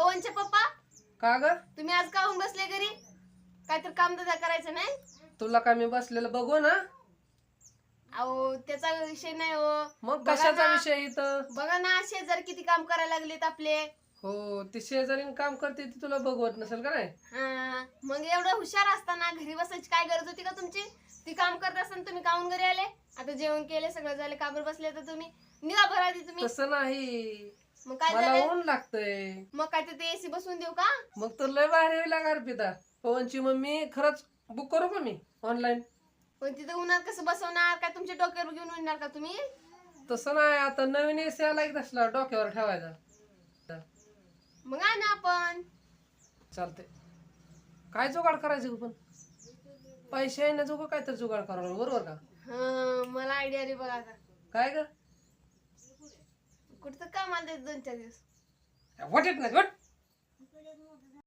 पवनचे पप्पा? का ग? तुम्ही आज काहून बसले घरी? काहीतरी काम धंदा करायचं नाही? तुला का मी बसलेलं बघू ना. अहो त्याचा विषय नाही हो. मग बघा कशाचा ना. विषय इथं? बघा ना शेजार किती काम करायला लागलेत आपले. हो ती शेजारीन काम करते ती तुला बघवत नसेल का नाही? हा, मग एवढं हुशार असताना घरी बसायची काय गरज होती का तुमची? ती काम करत असताना तुम्ही काहून घरी आले? आता जेवण केले सगळं झाले काबर बसले तर तुम्ही? निघा आधी तुम्ही. तसं नाही. मग काय मला झालं? ऊन लागतंय. मग काय ते एसी बसवून देऊ का? मग तर लय भारी होईल लागा पिता पवनची मम्मी खरंच बुक करू का मी? ऑनलाईन पण तिथं उन्हात कसं बसवणार? काय तुमच्या डोक्यावर घेऊन येणार का तुम्ही? तसं नाही आता नवीन एसी आला की तसला डोक्यावर ठेवायचा. मग ना आपण. चालते काय जुगाड करायचं पण? पैसे आहे ना जुगा काय तर जुगाड करावं लागेल, बरोबर का? हा मला आयडिया आली बघा आता. काय ग? Mandi Duntelis. What did not what?